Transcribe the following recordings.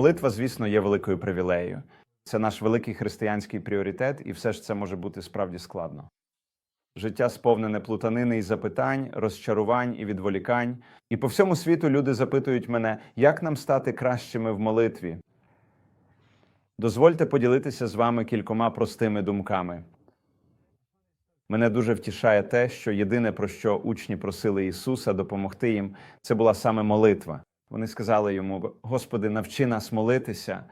Молитва, звісно, є великою привілеєю. Це наш великий християнський пріоритет, і все ж це може бути справді складно. Життя сповнене плутанини і запитань, розчарувань і відволікань. І по всьому світу люди запитують мене, як нам стати кращими в молитві. Дозвольте поділитися з вами кількома простими думками. Мене дуже втішає те, що єдине, про що учні просили Ісуса допомогти їм, це була саме молитва. Вони сказали йому: Господи, навчи нас молитися.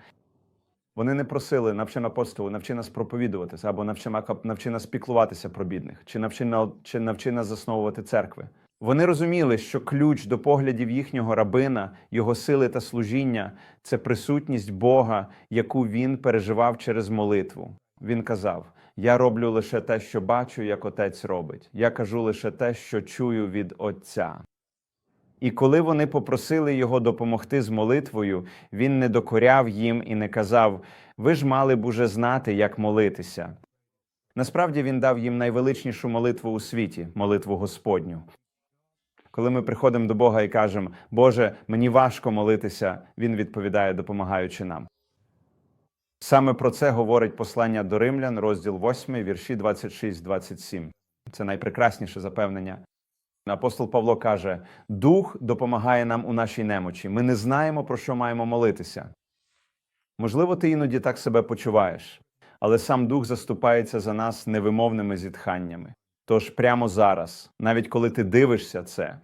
Вони не просили навчи апостолу, навчи нас проповідуватися, або навчи, навчи нас піклуватися про бідних, чи навчи, на- чи навчи нас засновувати церкви. Вони розуміли, що ключ до поглядів їхнього рабина, його сили та служіння це присутність Бога, яку він переживав через молитву. Він казав: Я роблю лише те, що бачу, як отець робить. Я кажу лише те, що чую від Отця. І коли вони попросили його допомогти з молитвою, він не докоряв їм і не казав: Ви ж мали б уже знати, як молитися. Насправді він дав їм найвеличнішу молитву у світі молитву Господню. Коли ми приходимо до Бога і кажемо, Боже, мені важко молитися, Він відповідає, допомагаючи нам. Саме про це говорить послання до римлян, розділ 8, вірші 26-27. Це найпрекрасніше запевнення. Апостол Павло каже: Дух допомагає нам у нашій немочі. Ми не знаємо, про що маємо молитися. Можливо, ти іноді так себе почуваєш, але сам Дух заступається за нас невимовними зітханнями. Тож прямо зараз, навіть коли ти дивишся це,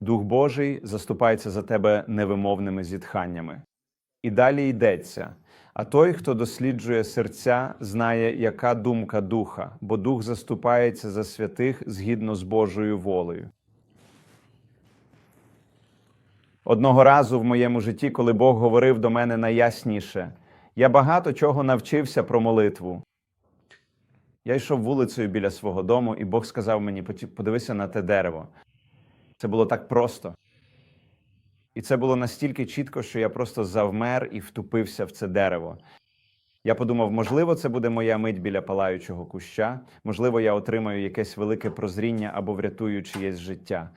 Дух Божий заступається за тебе невимовними зітханнями. І далі йдеться. А той, хто досліджує серця, знає, яка думка духа, бо дух заступається за святих згідно з Божою волею. Одного разу в моєму житті, коли Бог говорив до мене найясніше, я багато чого навчився про молитву. Я йшов вулицею біля свого дому, і Бог сказав мені: подивися на те дерево. Це було так просто. І це було настільки чітко, що я просто завмер і втупився в це дерево. Я подумав, можливо, це буде моя мить біля палаючого куща, можливо, я отримаю якесь велике прозріння або врятую чиєсь життя.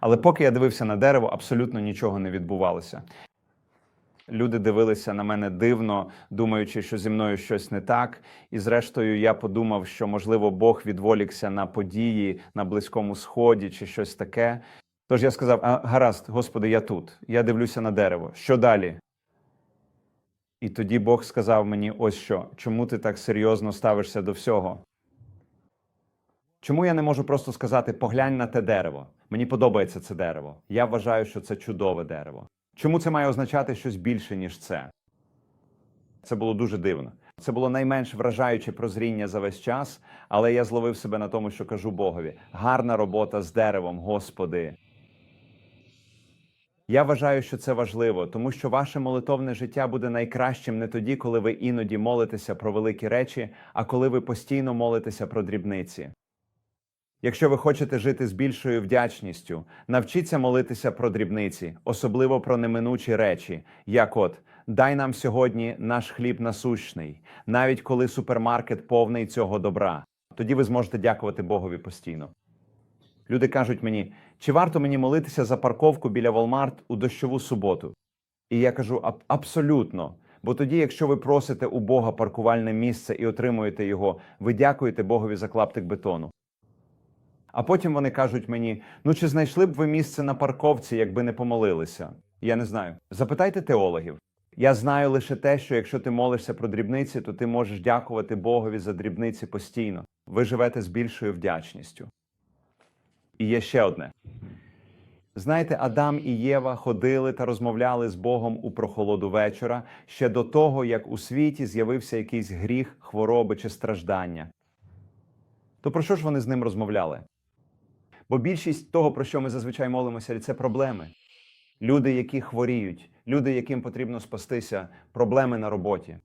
Але поки я дивився на дерево, абсолютно нічого не відбувалося. Люди дивилися на мене дивно, думаючи, що зі мною щось не так. І зрештою, я подумав, що можливо Бог відволікся на події на Близькому Сході чи щось таке. Тож я сказав: а, гаразд, Господи, я тут. Я дивлюся на дерево. Що далі? І тоді Бог сказав мені: ось що, чому ти так серйозно ставишся до всього? Чому я не можу просто сказати поглянь на те дерево? Мені подобається це дерево. Я вважаю, що це чудове дерево. Чому це має означати щось більше, ніж це? Це було дуже дивно. Це було найменш вражаюче прозріння за весь час, але я зловив себе на тому, що кажу Богові: гарна робота з деревом, Господи. Я вважаю, що це важливо, тому що ваше молитовне життя буде найкращим не тоді, коли ви іноді молитеся про великі речі, а коли ви постійно молитеся про дрібниці. Якщо ви хочете жити з більшою вдячністю, навчіться молитися про дрібниці, особливо про неминучі речі, як от дай нам сьогодні наш хліб насущний, навіть коли супермаркет повний цього добра. Тоді ви зможете дякувати Богові постійно. Люди кажуть мені, чи варто мені молитися за парковку біля Walmart у дощову суботу? І я кажу «Аб- абсолютно. Бо тоді, якщо ви просите у Бога паркувальне місце і отримуєте його, ви дякуєте Богові за клаптик бетону. А потім вони кажуть мені: ну чи знайшли б ви місце на парковці, якби не помолилися? Я не знаю. Запитайте теологів. Я знаю лише те, що якщо ти молишся про дрібниці, то ти можеш дякувати Богові за дрібниці постійно. Ви живете з більшою вдячністю. І є ще одне. Знаєте, Адам і Єва ходили та розмовляли з Богом у прохолоду вечора ще до того, як у світі з'явився якийсь гріх, хвороби чи страждання. То про що ж вони з ним розмовляли? Бо більшість того, про що ми зазвичай молимося, це проблеми. Люди, які хворіють, люди, яким потрібно спастися, проблеми на роботі.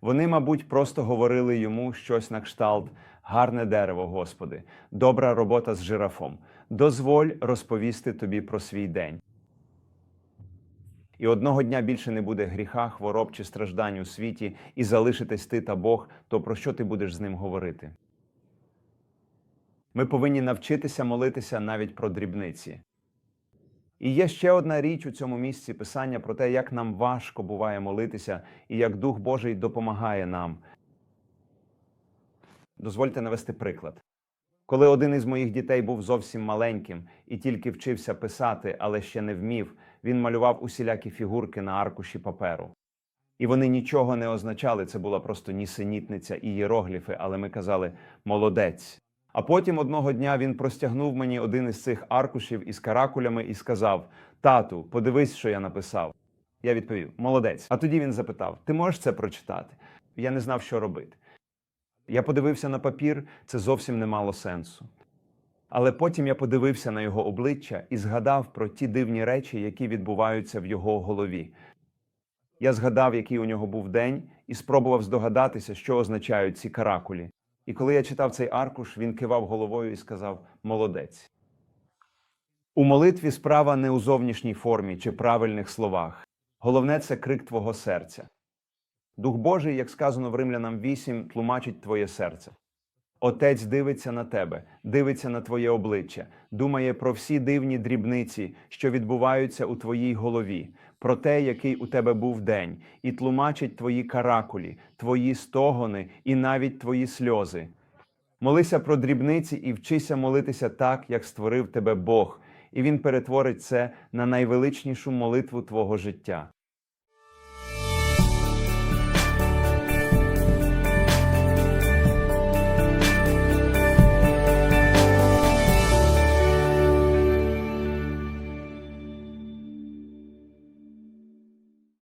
Вони, мабуть, просто говорили йому щось на кшталт гарне дерево, Господи, добра робота з жирафом. Дозволь розповісти тобі про свій день. І одного дня більше не буде гріха, хвороб чи страждань у світі, і залишитесь ти та Бог, то про що ти будеш з ним говорити? Ми повинні навчитися молитися навіть про дрібниці. І є ще одна річ у цьому місці писання про те, як нам важко буває молитися і як Дух Божий допомагає нам. Дозвольте навести приклад. Коли один із моїх дітей був зовсім маленьким і тільки вчився писати, але ще не вмів, він малював усілякі фігурки на аркуші паперу. І вони нічого не означали, це була просто нісенітниця і єрогліфи, але ми казали молодець. А потім одного дня він простягнув мені один із цих аркушів із каракулями і сказав: Тату, подивись, що я написав. Я відповів: Молодець. А тоді він запитав: Ти можеш це прочитати? Я не знав, що робити. Я подивився на папір, це зовсім не мало сенсу. Але потім я подивився на його обличчя і згадав про ті дивні речі, які відбуваються в його голові. Я згадав, який у нього був день, і спробував здогадатися, що означають ці каракулі. І коли я читав цей аркуш, він кивав головою і сказав: Молодець. У молитві справа не у зовнішній формі чи правильних словах. Головне це крик твого серця. Дух Божий, як сказано в Римлянам 8, тлумачить твоє серце. Отець дивиться на тебе, дивиться на твоє обличчя, думає про всі дивні дрібниці, що відбуваються у твоїй голові, про те, який у тебе був день, і тлумачить твої каракулі, твої стогони і навіть твої сльози. Молися про дрібниці і вчися молитися так, як створив тебе Бог, і Він перетворить це на найвеличнішу молитву твого життя.